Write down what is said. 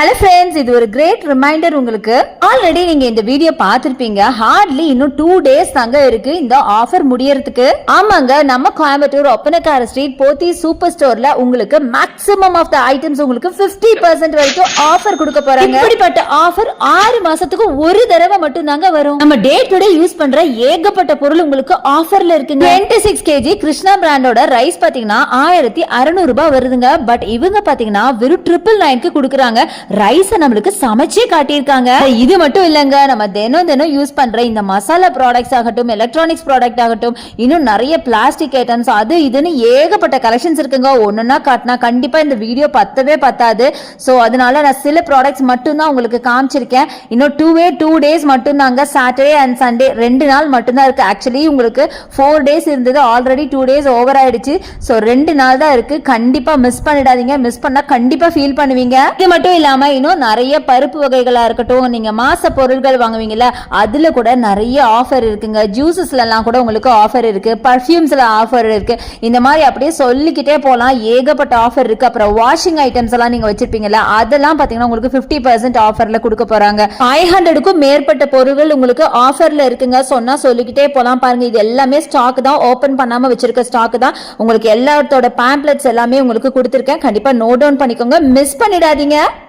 Hello friends இது ஒரு great reminder உங்களுக்கு. ஆல்ரெடி நீங்க இந்த வீடியோ பார்த்திருப்பீங்க. ஹார்ட்லி இன்னும் டூ டேஸ் தாங்க இருக்கு இந்த ஆஃபர் முடியறதுக்கு. ஆமாங்க நம்ம கோயம்புத்தூர் ஒப்பனக்கார ஸ்ட்ரீட் போத்தி சூப்பர் ஸ்டோர்ல உங்களுக்கு மேக்ஸிமம் ஆஃப் த ஐட்டம்ஸ் உங்களுக்கு 50% பர்சன்ட் வரைக்கும் ஆஃபர் கொடுக்க போறாங்க. இப்படிப்பட்ட ஆஃபர் ஆறு மாசத்துக்கு ஒரு தடவை மட்டும் தாங்க வரும். நம்ம டே டு டே யூஸ் பண்ற ஏகப்பட்ட பொருள் உங்களுக்கு ஆஃபர்ல இருக்குங்க. டுவெண்ட்டி சிக்ஸ் கேஜி கிருஷ்ணா பிராண்டோட ரைஸ் பாத்தீங்கன்னா ஆயிரத்தி அறுநூறு ரூபாய் வருதுங்க. பட் இவங்க பாத்தீங்கன்னா வெறும் ட்ரிபிள் நைன்க்கு கொடுக்குறாங்க. ரைஸை நம்மளுக்கு சமைச்சே காட்டியிருக்காங்க. இது மட்டும் இல்லைங்க. நம்ம தினம் தினம் யூஸ் பண்ற இந்த மசாலா ப்ராடக்ட்ஸ் ஆகட்டும் எலக்ட்ரானிக்ஸ் ப்ராடக்ட் ஆகட்டும் இன்னும் நிறைய பிளாஸ்டிக் ஐட்டம்ஸ் அது இதுன்னு ஏகப்பட்ட கலெக்ஷன்ஸ் இருக்குங்க. ஒன்னொன்னா காட்டினா கண்டிப்பா இந்த வீடியோ பத்தவே பத்தாது. ஸோ அதனால நான் சில ப்ராடக்ட்ஸ் மட்டும் தான் உங்களுக்கு காமிச்சிருக்கேன். இன்னும் டூ வே டூ டேஸ் மட்டும் தாங்க சாட்டர்டே அண்ட் சண்டே ரெண்டு நாள் மட்டும்தான் இருக்கு. ஆக்சுவலி உங்களுக்கு ஃபோர் டேஸ் இருந்தது. ஆல்ரெடி டூ டேஸ் ஓவர் ஆயிடுச்சு. ஸோ ரெண்டு நாள் தான் இருக்கு. கண்டிப்பா மிஸ் பண்ணிடாதீங்க. மிஸ் பண்ணா கண்டிப்பா ஃபீல் பண்ணுவீங்க. இது மட்டும் இல்லாமல் இன்னும் நிறைய பருப்பு வகைகளாக இருக்கட்டும் நீங்கள் மாச பொருட்கள் வாங்குவீங்கல்ல அதில் கூட நிறைய ஆஃபர் இருக்குங்க. ஜூஸஸ்லலாம் கூட உங்களுக்கு ஆஃபர் இருக்குது பர்ஃப்யூம்ஸில் ஆஃபர் இருக்குது இந்த மாதிரி அப்படியே சொல்லிக்கிட்டே போகலாம் ஏகப்பட்ட ஆஃபர் இருக்குது அப்புறம் வாஷிங் ஐட்டம்ஸ் எல்லாம் நீங்கள் வச்சுருப்பீங்கல்ல அதெல்லாம் பார்த்தீங்கன்னா உங்களுக்கு 50% பர்சன்ட் ஆஃபரில் கொடுக்க போகிறாங்க ஃபைவ் ஹண்ட்ரடுக்கும் மேற்பட்ட பொருட்கள் உங்களுக்கு ஆஃபரில் இருக்குங்க. சொன்னால் சொல்லிக்கிட்டே போகலாம் பாருங்க. இது எல்லாமே ஸ்டாக் தான். ஓப்பன் பண்ணாமல் வச்சிருக்க ஸ்டாக் தான். உங்களுக்கு எல்லாத்தோட பேம்ப்ளெட்ஸ் எல்லாமே உங்களுக்கு கொடுத்துருக்கேன். கண்டிப்பாக நோட் டவுன் பண்ணிக்கோங்க. மிஸ் பண்ணிடாதீங்க.